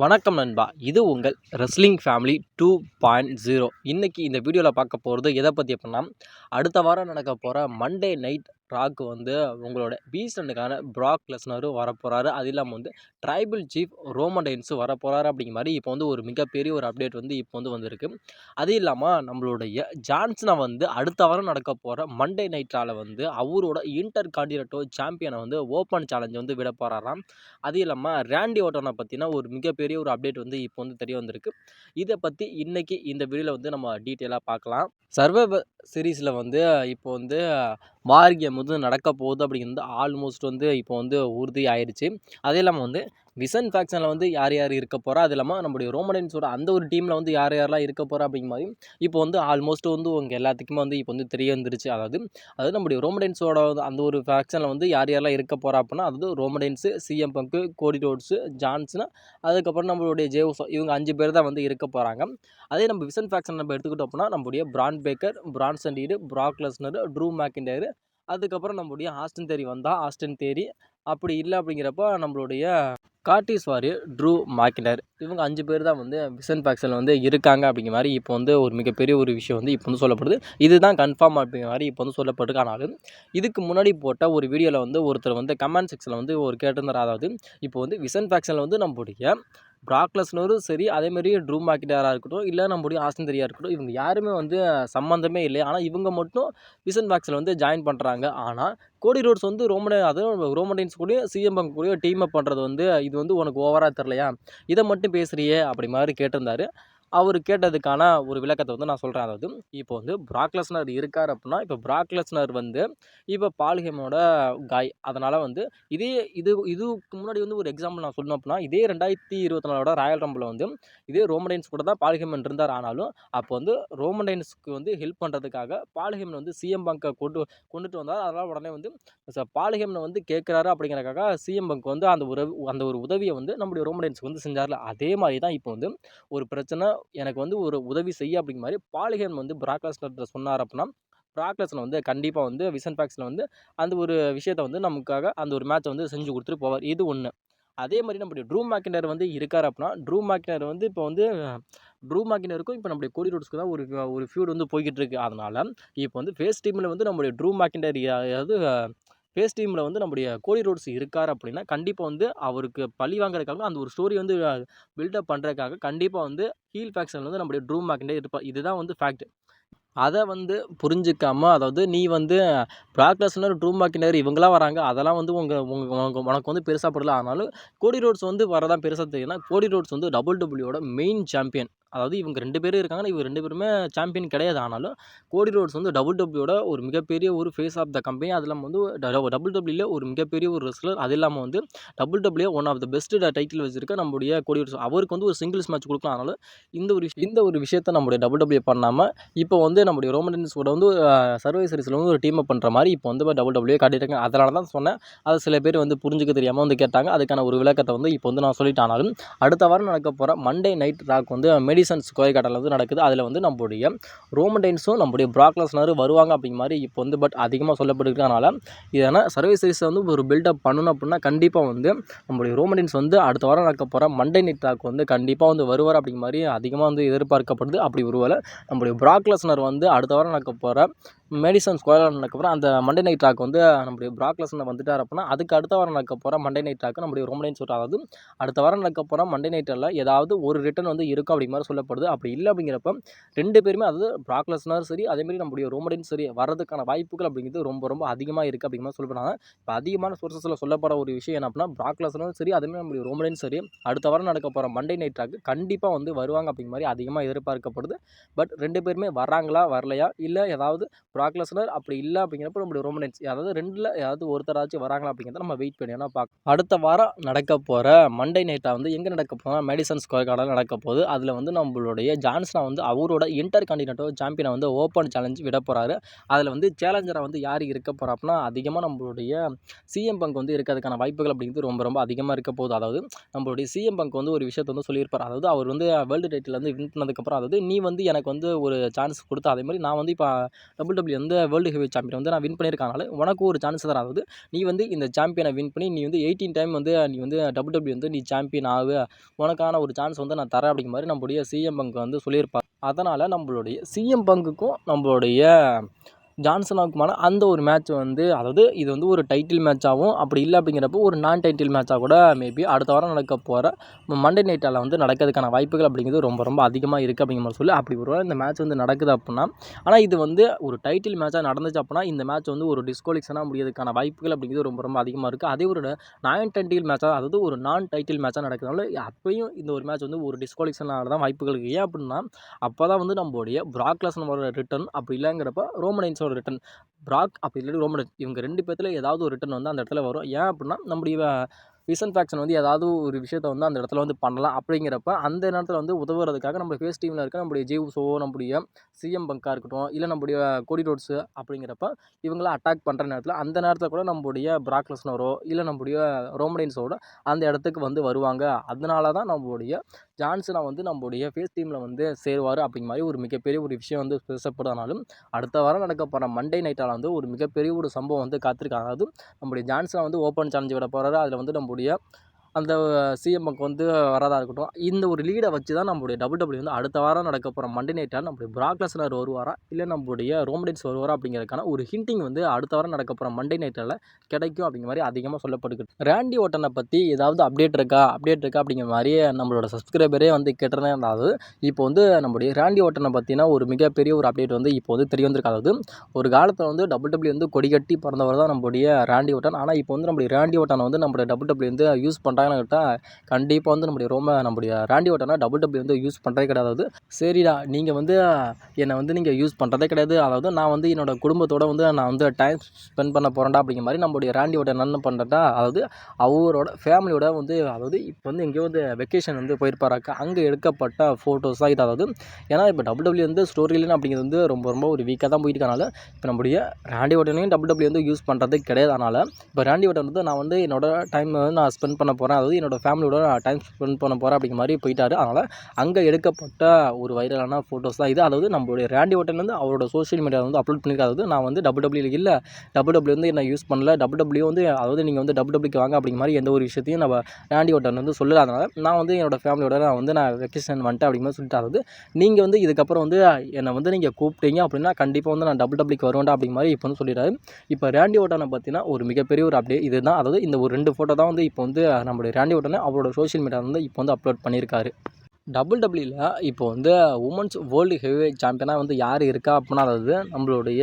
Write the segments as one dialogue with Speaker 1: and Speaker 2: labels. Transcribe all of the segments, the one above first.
Speaker 1: வணக்கம் நண்பா. இது உங்கள் wrestling family two point zero இன்றைக்கி இந்த வீடியோவில் பார்க்க போகிறது எதை பற்றி அப்படின்னா அடுத்த வாரம் நடக்க போகிற மண்டே நைட் ராக்கு வந்து உங்களோட பீஸ்டனுக்கான ப்ராக் லெஸ்னரும் வரப்போகிறாரு அது இல்லாமல் வந்து ட்ரைபிள் சீஃப் ரோமடைன்ஸும் வரப்போகிறாரு அப்படிங்கிற மாதிரி இப்போ வந்து ஒரு மிகப்பெரிய ஒரு அப்டேட் வந்து இப்போ வந்து வந்திருக்கு. அது இல்லாமல் நம்மளுடைய ஜான்சனை வந்து அடுத்த வாரம் நடக்க போகிற மண்டே நைட்டால் வந்து அவரோட இன்டர் காண்டினட்டோ சாம்பியனை வந்து ஓப்பன் சேலஞ்ச் வந்து விட போகிறாராம் அது இல்லாமல் ரேண்டி ஓட்டனை பற்றினா ஒரு மிகப்பெரிய ஒரு அப்டேட் வந்து இப்போ வந்து தெரிய வந்திருக்கு. இதை பற்றி இன்றைக்கி இந்த வீடியோவில் வந்து நம்ம டீட்டெயிலாக பார்க்கலாம். சர்வைவர் சீரீஸில் வந்து இப்போ வந்து வார் கேம் வந்து நடக்க போகுது அப்படிங்கிறது ஆல்மோஸ்ட் வந்து இப்போ வந்து உறுதி ஆயிடுச்சு அதே இல்லாமல் வந்து விசன் ஃபேக்ஷனில் வந்து யார் யார் இருக்க போகிறா அது இல்லாமல் நம்முடைய ரோமடன்ஸோட அந்த ஒரு டீமில் வந்து யார் யாரெல்லாம் இருக்க போகிறா அப்படிங்கிற மாதிரி இப்போ வந்து ஆல்மோஸ்ட் வந்து உங்கள் எல்லாத்துக்குமே வந்து இப்போ வந்து தெரிய வந்துருச்சு. அதாவது அதாவது நம்முடைய ரோமடன்ஸோட அந்த ஒரு ஃபேக்ஷனில் வந்து யார் யாரெல்லாம் இருக்க போகிறா அப்படின்னா அதாவது ரோமடன்ஸு சிஎம் பங்கு கோடி ரோட்ஸு ஜான்ஸ்னு அதுக்கப்புறம் நம்மளுடைய ஜேவுசோ இவங்க அஞ்சு பேர் தான் வந்து இருக்க போகிறாங்க அதே நம்ம விசன் ஃபேக்ஷன் நம்ம எடுத்துக்கிட்டோம் அப்படின்னா நம்முடைய பிராண்ட் பேக்கர் பிரான்சன் அண்டீடு ப்ராக்லஸ்னர் ட்ரூ மேக்கிண்டர் அதுக்கப்புறம் நம்மளுடைய ஆஸ்டன் தேரி வந்தால் ஆஸ்டன் தேரி அப்படி இல்லை அப்படிங்கிறப்ப நம்மளுடைய கார்டிஸ் வாரியர் ட்ரூ மாக்கினர். இவங்க அஞ்சு பேர் தான் வந்து விசன் பேக்ஸில் வந்து இருக்காங்க அப்படிங்கிற மாதிரி இப்போ வந்து ஒரு மிகப்பெரிய ஒரு விஷயம் வந்து இப்போ வந்து சொல்லப்படுது. இதுதான் கன்ஃபார்ம் அப்படிங்கிற மாதிரி இப்போ வந்து சொல்லப்பட்டிருக்கு. ஆனாலும் இதுக்கு முன்னாடி போட்ட ஒரு வீடியோவில் வந்து ஒருத்தர் வந்து கமெண்ட் செக்ஷனில் வந்து ஒரு கேட்டிருந்தார். அதாவது இப்போ வந்து விசன் ஃபேக்ஷனில் வந்து நம்மளுடைய ப்ராக்லஸ்னரும் சரி அதேமாரி ட்ரூ மார்க்கெட்டாராக இருக்கட்டும் இல்லை நம்முடைய ஆஸ்தரியாக இருக்கட்டும் இவங்க யாருமே வந்து சம்மந்தமே இல்லை. ஆனால் இவங்க மட்டும் விசன் பாக்ஸில் வந்து ஜாயின் பண்ணுறாங்க ஆனால் கோடி ரோட்ஸ் வந்து ரோமன் அதுவும் ரோமடைன்ஸ் கூட சிஎம் பங்க் கூட டீம் அப் பண்ணுறது வந்து இது வந்து உனக்கு ஓவராக தெரிலையா இதை மட்டும் பேசுகிறியே அப்படி மாதிரி கேட்டிருந்தாரு. அவர் கேட்டதுக்கான ஒரு விளக்கத்தை வந்து நான் சொல்கிறேன் அதாவது இப்போ வந்து பிராக்லஸ்னர் இருக்கார் அப்படின்னா இப்போ பிராக்லஸ்னர் வந்து இப்போ பால்ஹேமோட காய் அதனால் வந்து இதே இது இதுக்கு முன்னாடி வந்து ஒரு எக்ஸாம்பிள் நான் சொல்லணும் அப்படின்னா இதே ரெண்டாயிரத்தி இருபத்தி நாலோட ராயல் ரம்பில் வந்து இதே ரோமடைன்ஸ் கூட தான் பால்ஹேமன் இருந்தார். ஆனாலும் அப்போ வந்து ரோமடைன்ஸ்க்கு வந்து ஹெல்ப் பண்ணுறதுக்காக பால்ஹேமன் வந்து சிஎம் பங்கை கொண்டு கொண்டுட்டு வந்தார். அதனால் உடனே வந்து பால்ஹேமனை வந்து கேட்குறாரு அப்படிங்கிறக்காக சிஎம் பங்க் வந்து அந்த உறவு அந்த ஒரு உதவியை வந்து நம்முடைய ரோமடைன்ஸ்க்கு வந்து செஞ்சார்ல. அதே மாதிரி தான் இப்போ வந்து ஒரு பிரச்சனை எனக்கு வந்து ஒரு உதவி செய்ய அப்படிங்கிற மாதிரி பாலிகன் வந்து பிராக்லாஸ்டர்கிட்ட சொன்னார் அப்படின்னா பிராக்லஸில் வந்து கண்டிப்பாக வந்து விசன் பேக்ஸில் வந்து அந்த ஒரு விஷயத்தை வந்து நமக்காக அந்த ஒரு மேட்ச்சை வந்து செஞ்சு கொடுத்துட்டு போவார். இது ஒன்று அதே மாதிரி நம்முடைய ட்ரூ மேக்கினர் வந்து இருக்கார் அப்படின்னா ட்ரூ மேக்கினர் வந்து இப்போ வந்து ட்ரூ மேக்கினருக்கும் இப்போ நம்முடைய கோடி ரோட்ஸ்க்கு தான் ஒரு ஒரு ஃபியூட் வந்து போய்கிட்டு இருக்கு. அதனால் இப்போ வந்து ஃபேஸ் டீமில் வந்து நம்முடைய ட்ரூ மேக்கினர் அதாவது ஃபேஸ் டீமில் வந்து நம்முடைய கோடி ரோட்ஸ் இருக்கார் அப்படின்னா கண்டிப்பாக வந்து அவருக்கு பழி வாங்குறதுக்காக அந்த ஒரு ஸ்டோரி வந்து பில்டப் பண்ணுறதுக்காக கண்டிப்பாக வந்து ஹீல் ஃபேக்ஷன் வந்து நம்முடைய ட்ரூ மேக்கண்டே இருப்பா இதுதான் வந்து ஃபேக்ட் அதை வந்து புரிஞ்சிக்காமல் அதாவது நீ வந்து ப்ராக்லஸ்னர் ட்ரூ மாக்கினர் இவங்களாம் வராங்க அதெல்லாம் வந்து உங்கள் உங்கள் உனக்கு வந்து பெருசாக படல ஆனாலும் கோடி ரோட்ஸ் வந்து வரதான் பெருசாக தெரியும்னா கோடி ரோட்ஸ் வந்து டபுள் டபுள்யூட மெயின் சாம்பியன் அதாவது இவங்க ரெண்டு பேரும் இருக்காங்கன்னா இவங்க ரெண்டு பேருமே சாம்பியன் கிடையாது. ஆனாலும் கோடி ரோட்ஸ் வந்து டபுள் டபுள்யூட ஒரு மிகப்பெரிய ஒரு ஃபேஸ் ஆஃப் த கம்பெனி அது இல்லாமல் வந்து டபுள் டபுள்யூல ஒரு மிகப்பெரிய ஒரு ரெஸ்லர் அது இல்லாமல் வந்து double W one of the best title வச்சிருக்க நம்முடைய கோடி ரோட்ஸ் அவருக்கு வந்து ஒரு சிங்கிள்ஸ் மேட்ச் கொடுக்கலாம். ஆனாலும் இந்த ஒரு இந்த ஒரு விஷயத்தை நம்முடைய டபுள் டபுள்யூ பண்ணாமல் இப்போ வந்து நம்முடைய ரோமன்ஸ் கூட வந்து சர்வை சீரிஸில் வந்து ஒரு டீமை பண்ணுற மாதிரி இப்போ வந்து டபுள் டபுள்யூ காட்டிட்டாங்க அதனால தான் சொன்னேன். அதை சில பேர் வந்து புரிஞ்சுக்க தெரியாமல் வந்து கேட்டாங்க. அதுக்கான ஒரு விளக்கத்தை வந்து இப்போ வந்து நான் சொல்லிட்டானாலும் அடுத்த வாரம் நடக்க போகிற மண்டே நைட் ராக் வந்து மெடி மெடிசன்ஸ் கோயக்காட்டில் வந்து நடக்குது. அதில் வந்து நம்முடைய ரோமன்டைன்ஸும் நம்முடைய ப்ராக்லஸ்னரும் வருவாங்க அப்படிங்கிற மாதிரி இப்போ வந்து பட் அதிகமாக சொல்லப்பட்டிருக்கனால இதனால் சர்வீஸ் சீரிஸை வந்து ஒரு பில்டப் பண்ணணும் அப்படின்னா கண்டிப்பாக வந்து நம்முடைய ரோமடைன்ஸ் வந்து அடுத்த வாரம் நடக்க போகிற மண்டே நைட் டாக் வந்து கண்டிப்பாக வந்து வருவார் அப்படிங்கிற மாதிரி அதிகமாக வந்து எதிர்பார்க்கப்படுது. அப்படி ஒருவேளை நம்முடைய ப்ராக்லஸ்னர் வந்து அடுத்த வாரம் நடக்க போகிற மேடிசன் ஸ்கொயர் ஆனதுக்கப்புறம் அந்த மண்டே நைட் ட்ராக் வந்து நம்முடைய ப்ராக்லஸ்னர் வந்துட்டார் அப்படின்னா அதுக்கு அடுத்த வாரம் நடக்க போகிற மண்டே நைட் ட்ராக் நம்முடைய ரோமனைன் சொல்கிற அதாவது அடுத்த வாரம் நடக்க போகிற மண்டே நைட்டில் ஏதாவது ஒரு ரிட்டன் வந்து இருக்கும் அப்படிங்கிற மாதிரி சொல்லப்படுது. அப்படி இல்லை அப்படிங்கிறப்ப ரெண்டு பேருமே அதாவது ப்ராக்லஸ்னர் சரி அதேமாதிரி நம்முடைய ரோமடைன் சரி வரதுக்கான வாய்ப்புகள் அப்படிங்கிறது ரொம்ப ரொம்ப அதிகமாக இருக்குது அப்படிங்கிற மாதிரி சொல்லப்படுறாங்க. இப்போ அதிகமான சோர்சஸில் சொல்லப்பட ஒரு விஷயம் என்ன அப்படின்னா ப்ராக்லஸ்னரும் சரி அதேமாதிரி நம்முடைய ரோமடைன் சரி அடுத்த வாரம் நடக்க போகிற மண்டே நைட் ட்ராக் கண்டிப்பாக வந்து வருவாங்க அப்படிங்கிற மாதிரி அதிகமாக எதிர்பார்க்கப்படுது. பட் ரெண்டு பேருமே வராங்களா வரலையா இல்லை ஏதாவது ப்ராக்லஸ்னர் அப்படி இல்லை அப்படிங்கிறப்ப நம்மளுடைய ரோமனைன்ஸ் அதாவது ரெண்டில் ஏதாவது ஒருத்தராச்சும் வராங்களா அப்படிங்கிறத நம்ம வெயிட் பண்ணி வேணால் பார்க்க அடுத்த வாரம் நடக்க போகிற மண்டே நைட்டாக வந்து எங்கே நடக்க போனால் மெடிசன் ஸ்கொயர் கார்டில் நடக்க போகுது. அதில் வந்து நம்மளுடைய ஜான்சனா வந்து அவரோட இன்டர் கான்டினென்டோ சாம்பியனை வந்து ஓப்பன் சேலஞ்ச் விட போகிறாரு அதில் வந்து சேலஞ்சராக வந்து யார் இருக்க போகிறாப்புனா அதிகமாக நம்மளுடைய சிஎம் பங்க் வந்து இருக்கிறதுக்கான வாய்ப்புகள் அப்படிங்கிறது ரொம்ப ரொம்ப அதிகமாக இருக்க போகுது. அதாவது நம்மளுடைய சிஎம் பங்க் வந்து ஒரு விஷயத்தை வந்து சொல்லியிருப்பார். அதாவது அவர் வந்து வேர்ல்டு டைட்டில் வந்து வின் பண்ணதுக்கப்புறம் அதாவது நீ வந்து எனக்கு வந்து ஒரு சான்ஸ் கொடுத்த அதே மாதிரி நான் வந்து இப்போ டபுள் டபிள்யூ வந்து வேர்ல்டு ஹெவி சாம்பியன் வந்து நான் வின் பண்ணியிருக்கனால உனக்கு ஒரு சான்ஸ் தரேன் அதாவது நீ வந்து இந்த சாம்பியனை வின் பண்ணி நீ வந்து எயிட்டீன் டைம் வந்து நீ வந்து டபுள் டபிள்யூ வந்து நீ சாம்பியன் ஆகு. உனக்கான ஒரு சான்ஸ் வந்து நான் தரேன் அப்படிங்கிற மாதிரி நம்முடைய சிஎம் பங்கு வந்து சொல்லியிருப்பார். அதனால் நம்மளுடைய சிஎம் பங்குக்கும் நம்மளுடைய ஜான்சனாவுக்குமான அந்த ஒரு மேட்ச் வந்து அதாவது இது வந்து ஒரு டைட்டில் மேட்சாகவும் அப்படி இல்லை அப்படிங்கிறப்போ ஒரு நான் டைட்டில் மேட்சாக கூட மேபி அடுத்த வாரம் நடக்க போகிற மண்டே நைட்டால் வந்து நடக்கிறதுக்கான வாய்ப்புகள் அப்படிங்கிறது ரொம்ப ரொம்ப அதிகமாக இருக்குது அப்படிங்கிற மாதிரி சொல்லி அப்படி ஒரு இந்த மேட்ச் வந்து நடக்குது அப்படின்னா ஆனால் இது வந்து ஒரு டைட்டில் மேட்சாக நடந்துச்சு அப்படின்னா இந்த மேட்ச் வந்து ஒரு டிஸ்குவாலிஃபிகேஷனாக முடியறதுக்கான வாய்ப்புகள் அப்படிங்கிறது ரொம்ப ரொம்ப அதிகமாக இருக்குது அதே ஒரு நான் டைட்டில் மேட்சாக அதாவது ஒரு நான் டைட்டில் மேட்சாக நடக்கிறதுனால அப்பயும் இந்த ஒரு மேட்ச் வந்து ஒரு டிஸ்குவாலிஃபிகேஷனால தான் வாய்ப்புகள் இருக்குது ஏன் அப்படின்னா அப்போ தான் வந்து நம்மளுடைய பிராக்லஸ் நம்மளோட ரிட்டர்ன் அப்படி இல்லைங்கிறப்ப ரோமனைன்ஸோட ரிட்டன் பிராக் அப்படி இல்லாட்டி ரோமன் இவங்க ரெண்டு பேர்த்தில் ஏதாவது ஒரு ரிட்டன் வந்து அந்த இடத்துல வரும். ஏன் அப்படின்னா நம்முடைய விசன் ஃபேக்ஷன் வந்து ஏதாவது ஒரு விஷயத்த வந்து அந்த இடத்துல வந்து பண்ணலாம். அப்படிங்கிறப்ப அந்த நேரத்தில் வந்து உதவுறதுக்காக நம்ம ஃபேஸ் டீமில் இருக்க நம்முடைய ஜேவுஸோ நம்முடைய சிஎம் பங்காக இருக்கட்டும் இல்லை நம்முடைய கோடி ரோட்ஸு அப்படிங்கிறப்ப இவங்கள அட்டாக் பண்ணுற நேரத்தில் அந்த நேரத்தில் கூட நம்முடைய பிராக்லஸ்னரோ இல்லை நம்முடைய ரோமடைன்ஸோட அந்த இடத்துக்கு வந்து வருவாங்க. அதனால தான் நம்மளுடைய ஜான்சனை வந்து நம்மளுடைய ஃபேஸ் டீமில் வந்து சேருவார் அப்படிங்கிற மாதிரி ஒரு மிகப்பெரிய ஒரு விஷயம் வந்து பேசப்படுறதுனாலும் அடுத்த வாரம் நடக்க போகிற மண்டே நைட்டால் வந்து ஒரு மிகப்பெரிய ஒரு சம்பவம் வந்து காத்திருக்காங்க. அதாவது நம்முடைய ஜான்சனை வந்து ஓப்பன் சேலஞ்சு விட போகிறாரு அதில் வந்து நம்முடைய அந்த சிஎம்முக்கு வந்து வரதா இருக்கட்டும். இந்த ஒரு லீடை வச்சு தான் நம்மளுடைய டபுள் டபுள்யூ வந்து அடுத்த வாரம் நடக்க போகிற மண்டே நைட்டாக நம்மளுடைய பிராக்லஸ்னர் வருவாரா? இல்லை நம்மளுடைய ரோமடின்ஸ் வருவாரா? அப்படிங்கிறதுக்கான ஒரு ஹிண்டிங் வந்து அடுத்த வாரம் நடக்க போகிற மண்டே நைட்டில் கிடைக்கும் அப்படிங்கிற மாதிரி அதிகமாக சொல்லப்படுகிறது ரேண்டி ஓட்டனை பற்றி ஏதாவது அப்டேட் இருக்கா? அப்டேட் இருக்கா அப்படிங்கிற மாதிரி நம்மளோட சப்ஸ்கிரைபரே வந்து கேட்டுறதே அதாவது இப்போ வந்து நம்மளுடைய ரேண்டி ஓட்டனை பற்றினா ஒரு மிகப்பெரிய ஒரு அப்டேட் வந்து இப்போ வந்து தெரிய வந்திருக்கு. அதாவது ஒரு காலத்தில் வந்து டபுள் டபுள்யூ வந்து கொடிகட்டி பிறந்தவர் தான் நம்மளுடைய ரேண்டி ஓட்டன் ஆனால் இப்போ வந்து நம்மளுடைய ரேண்டி ஓட்டனை வந்து நம்மளுடைய டபுள் டபுள்யூ வந்து யூஸ் பண்ணுறாங்கன்னு கேட்டால் கண்டிப்பாக வந்து நம்முடைய ரொம்ப நம்முடைய ராண்டி ஓட்டனா டபுள் டபுள்யூ வந்து யூஸ் பண்ணுறதே கிடையாது. சரிடா நீங்கள் வந்து என்னை வந்து நீங்கள் யூஸ் பண்ணுறதே கிடையாது. அதாவது நான் வந்து என்னோட குடும்பத்தோட வந்து நான் வந்து டைம் ஸ்பெண்ட் பண்ண போகிறேன்டா அப்படிங்கிற மாதிரி நம்மளுடைய ராண்டி ஓட்டன் என்ன பண்ணுறா அதாவது அவரோட ஃபேமிலியோட வந்து அதாவது இப்போ வந்து எங்கேயோ வந்து வெக்கேஷன் வந்து போயிருப்பாராக்கா அங்கே எடுக்கப்பட்ட ஃபோட்டோஸ் தான் இது. அதாவது ஏன்னா இப்போ டபுள் டபுள்யூ வந்து ஸ்டோரிலேன்னு அப்படிங்கிறது வந்து ரொம்ப ரொம்ப ஒரு வீக்காக தான் போயிட்டு இருக்கனால இப்போ நம்முடைய ராண்டி ஓட்டனையும் டபுள் டபுள்யூ வந்து யூஸ் பண்ணுறது கிடையாது. அதனால் இப்போ ராண்டி ஓட்டன் வந்து நான் வந்து என்னோட டைம் வந்து நான் ஸ்பெண்ட் பண்ண போகிறேன் அதாவது என்னோட ஃபேமிலியோட நான் டைம் ஸ்பெண்ட் பண்ண போகிறேன் அப்படிங்கிற மாதிரி போயிட்டாரு. அதனால் அங்கே எடுக்கப்பட்ட ஒரு வைரலான ஃபோட்டோஸ் தான் இது. அதாவது நம்மளுடைய ரேண்டி ஓட்டன் வந்து அவரோட சோஷியல் மீடியாவில் வந்து அப்லோட் பண்ணியிருக்காது நான் வந்து டபுள் டபிள்யூ இல்லை. டபுள் டபுள்யூ வந்து என்ன யூஸ் பண்ணல. டபுள் டபிள்யூ வந்து அதாவது நீங்கள் வந்து டபுள் டபுள்யூக்கு வாங்க அப்படிங்கிற மாதிரி எந்த ஒரு விஷயத்தையும் நம்ம ரேண்டி ஓட்டன் வந்து சொல்லல. அதனால் நான் வந்து என்னோடய ஃபேமிலியோட நான் வந்து நான் வெக்கேஷன் வந்துட்டேன் அப்படிங்கிற மாதிரி சொல்லிட்டு அதாவது நீங்கள் வந்து இதுக்கப்புறம் வந்து என்னை வந்து நீங்கள் கூப்பிட்டீங்க அப்படின்னா கண்டிப்பாக வந்து நான் டபுள் டபுள்யூக்கு வருவேன்டா அப்படிங்கிற மாதிரி இப்போ வந்து சொல்லிடுறாரு இப்போ ரேண்டி ஓட்டனை பார்த்தீங்கன்னா ஒரு மிகப்பெரிய ஒரு அப்டேட் இதுதான். அதாவது இந்த ஒரு ரெண்டு ஃபோட்டோ தான் வந்து இப்போ வந்து நம்ம நம்மளுடைய ரேண்டி ஓட்டனை அவரோட சோஷியல் மீடியா வந்து இப்போ வந்து அப்லோட் பண்ணியிருக்காரு. டபுள் டபுள்யூல இப்போ வந்து உமன்ஸ் வேர்ல்டு ஹெவி சாம்பியனாக வந்து யார் இருக்கா அப்படின்னா அதாவது நம்மளுடைய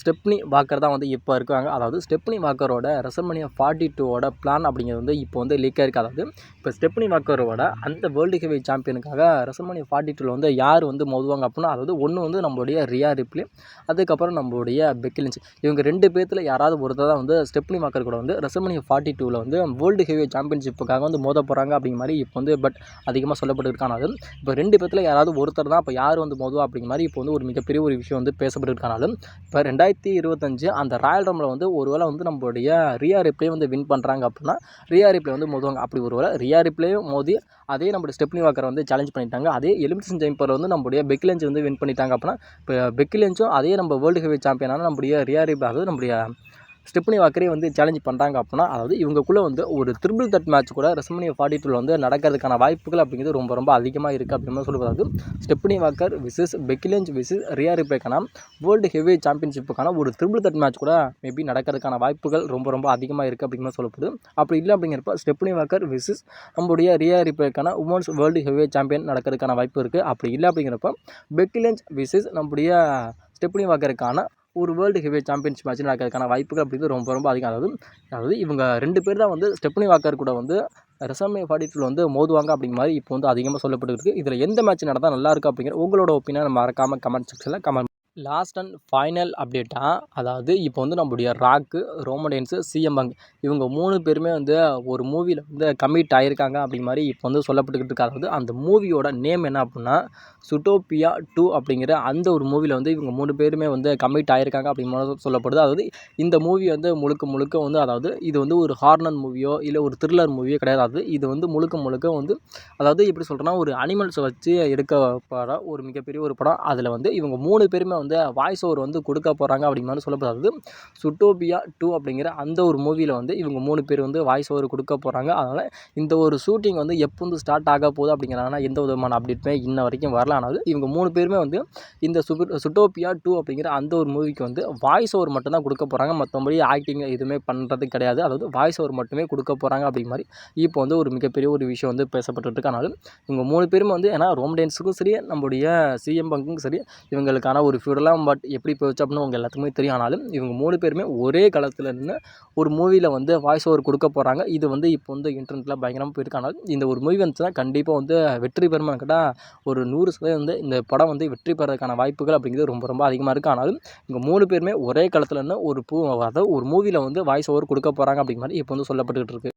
Speaker 1: ஸ்டெப்னி வாக்கர் தான் வந்து இப்போ இருக்காங்க. அதாவது ஸ்டெப்னி வாக்கரோட ரெசல்மனியா ஃபார்ட்டி டூவோட பிளான் அப்படிங்கிறது வந்து இப்போ வந்து லீக் ஆயிருக்கு. அதாவது இப்போ ஸ்டெப்னி வாக்கரோட அந்த வேர்ல்டு ஹெவி சாம்பியனுக்காக ரெசல்மனியா ஃபார்ட்டி டூவில் வந்து யார் வந்து மோதுவாங்க அப்படின்னா அதாவது ஒன்று வந்து நம்மளுடைய ரியா ரிப்ளி அதுக்கப்புறம் நம்மளுடைய பெக்கிலின்ஸ் இவங்க ரெண்டு பேர்த்தில் யாராவது ஒருத்தர் தான் வந்து ஸ்டெப்னி வாக்கர் கூட வந்து ரெசல்மனியா ஃபார்ட்டி டூவில் வந்து வேர்ல்டு ஹெவி சாம்பியன்ஷிப்புக்காக வந்து மோத போகிறாங்க அப்படிங்கிற மாதிரி இப்போ வந்து பட் அதிகமாக சொல்லப்பட்டிருக்கானது இப்போ ரெண்டு பேர்த்தில் யாராவது ஒருத்தர் தான் இப்போ யார் வந்து மோதுவா அப்படிங்கிற மாதிரி இப்போ வந்து ஒரு மிகப்பெரிய ஒரு விஷயம் வந்து பேசப்பட்டிருக்கானாலும் இப்போ ரெண்டாயிரத்தி இருபத்தஞ்சு அந்த ராயல் ரம்பில் வந்து ஒருவேளை வந்து நம்மளுடைய ரியா ரிப்ளே வந்து வின் பண்ணுறாங்க அப்படின்னா ரியா ரிப்ளே வந்து மோதுவாங்க. அப்படி ஒருவேளை ரியா ரிப்ளேயும் மோதி அதே நம்மளுடைய ஸ்டெப்னி வாக்கரை வந்து சேலஞ்ச் பண்ணிட்டாங்க. அதே எலிமினேஷன் ஜெயிப்பர் வந்து நம்மளுடைய பெக்கிலெஞ்ச் வந்து வின் பண்ணிட்டாங்க அப்படின்னா இப்போ பெக்கிலெஞ்சும் அதே நம்ம வேர்ல்டு ஹெவி சாம்பியனான நம்முடைய ரியா ரிப்ளே அதாவது நம்முடைய ஸ்டெப்னி வாக்கரே வந்து சேலஞ்ச் பண்ணுறாங்க அப்படின்னா அதாவது இவங்கக்குள்ளே வந்து ஒரு த்ரிபிள் தட் மேட்ச் கூட ரெஸ்மனியா ஃபார்ட்டி டூவில் வந்து நடக்கிறதுக்கான வாய்ப்புகள் அப்படிங்கிறது ரொம்ப ரொம்ப அதிகமாக இருக்குது அப்படின்னு சொல்லப்படுது Stephanie Vaquer versus Becky Lynch versus Rhea ரிப்பேக்கான world heavy சாம்பியன்ஷிப்புக்கான ஒரு த்ரிபிள் தட் மேட்ச் கூட மேபி நடக்கிறதுக்கான வாய்ப்புகள் ரொம்ப ரொம்ப அதிகமாக இருக்குது அப்படிங்கிற சொல்லப்படுது அப்படி இல்லை அப்படிங்கிறப்ப ஸ்டெப்னி வாக்கர் விசஸ் நம்முடைய ரியா ரிப்பேக்கான உமன்ஸ் வேர்ல்டு ஹெவி சாம்பியன் நடக்கிறதுக்கான வாய்ப்பு இருக்குது அப்படி இல்லை அப்படிங்கிறப்ப பெக்கிலஞ்ச் விசஸ் நம்முடைய ஸ்டெப்னி வாக்கருக்கான ஒரு வேர்ல்டு ஹெவி சாம்பியன்ஷிப் மேட்ச் நடக்கிறதுக்கான வாய்ப்புகள் அப்படிங்கிறது ரொம்ப ரொம்ப அதிகம். அதாவது அதாவது இவங்க ரெண்டு பேர் தான் வந்து ஸ்டெப்னி வாக்கர் கூட வந்து ரெசமே ஃபார்ட்டி டூவில் வந்து மோதுவாங்க அப்படிங்கிற மாதிரி இப்போ வந்து அதிகமாக சொல்லப்பட்டு இருக்குது இதில் எந்த மேட்ச் நடந்தால் நல்லா இருக்கும் அப்படிங்கிற உங்களோட ஒப்பீனியன் மறக்காமல் கமெண்ட் செக்ஷனில் கமெண்ட் லாஸ்ட் அண்ட் ஃபைனல் அப்டேட்டாக அதாவது இப்போ வந்து நம்மளுடைய ராக்கு ரோமடேன்ஸு சிஎம் பங்க் இவங்க மூணு பேருமே வந்து ஒரு மூவியில் வந்து கமிட் ஆகியிருக்காங்க அப்படி மாதிரி இப்போ வந்து சொல்லப்பட்டுக்கிட்டு இருக்கு அந்த மூவியோட நேம் என்ன அப்படின்னா சுட்டோப்பியா டூ அப்படிங்கிற அந்த ஒரு மூவியில் வந்து இவங்க மூணு பேருமே வந்து கமிட் ஆகியிருக்காங்க அப்படிங்கிற சொல்லப்படுது. அதாவது இந்த மூவி வந்து முழுக்க முழுக்க வந்து அதாவது இது வந்து ஒரு ஹார்னர் மூவியோ இல்லை ஒரு த்ரில்லர் மூவியோ கிடையாது. இது வந்து முழுக்க முழுக்க வந்து அதாவது எப்படி சொல்கிறேன்னா ஒரு அனிமல்ஸை வச்சு எடுக்க படம் ஒரு மிகப்பெரிய ஒரு படம். அதில் வந்து இவங்க மூணு பேருமே வந்து வந்து வாய்ஸ் ஓவர் வந்து கொடுக்க போகிறாங்க அப்படிங்கிற மாதிரி சொல்லப்படாது. சுட்டோபியா டூ அப்படிங்கிற அந்த ஒரு மூவியில் வந்து இவங்க மூணு பேர் வந்து வாய்ஸ் ஓவர் கொடுக்க போகிறாங்க அதனால் இந்த ஒரு ஷூட்டிங் வந்து எப்போ வந்து ஸ்டார்ட் ஆக போகுது அப்படிங்கிறனால எந்த விதமான அப்டேட்டுமே இன்ன வரைக்கும் வரலானாலும் இவங்க மூணு பேருமே வந்து இந்த சுபு சுட்டோபியா டூ அப்படிங்கிற அந்த ஒரு மூவிக்கு வந்து வாய்ஸ் ஓவர் மட்டும்தான் கொடுக்க போகிறாங்க மற்றபடி ஆக்டிங் எதுவுமே பண்ணுறது கிடையாது. அதாவது வாய்ஸ் ஓவர் மட்டுமே கொடுக்க போகிறாங்க அப்படிங்கிற மாதிரி இப்போ வந்து ஒரு மிகப்பெரிய ஒரு விஷயம் வந்து பேசப்பட்டுருக்கு. ஆனாலும் இவங்க மூணு பேருமே வந்து ஏன்னா ரோம் டேன்ஸுக்கும் சரி நம்முடைய சிஎம் பங்குக்கும் சரி இவங்களுக்கான ஒரு ஃபியூடலாம் பட் எப்படி போச்சு அப்படின்னு உங்கள் எல்லாத்துக்குமே தெரியும். ஆனாலும் இவங்க மூணு பேருமே ஒரே காலத்தில் நின்று ஒரு மூவியில் வந்து வாய்ஸ் ஓவர் கொடுக்க போகிறாங்க இது வந்து இப்போ வந்து இன்டர்நெட்டில் பயங்கரமாக போயிருக்கானாலும் இந்த ஒரு மூவி வந்துச்சுன்னா கண்டிப்பாக வந்து வெற்றி பெறுமான்னு கேட்டால் ஒரு நூறு சதவீதம் வந்து இந்த படம் வந்து வெற்றி பெறதுக்கான வாய்ப்புகள் அப்படிங்கிறது ரொம்ப ரொம்ப அதிகமாக இருக்குது ஆனாலும் இங்கே மூணு பேருமே ஒரே காலத்தில் ஒரு பூ அதாவது ஒரு மூவியில் வந்து வாய்ஸ் ஓவர் கொடுக்க போகிறாங்க அப்படிங்கிற மாதிரி இப்போ வந்து சொல்லப்பட்டுக்கிட்டு இருக்குது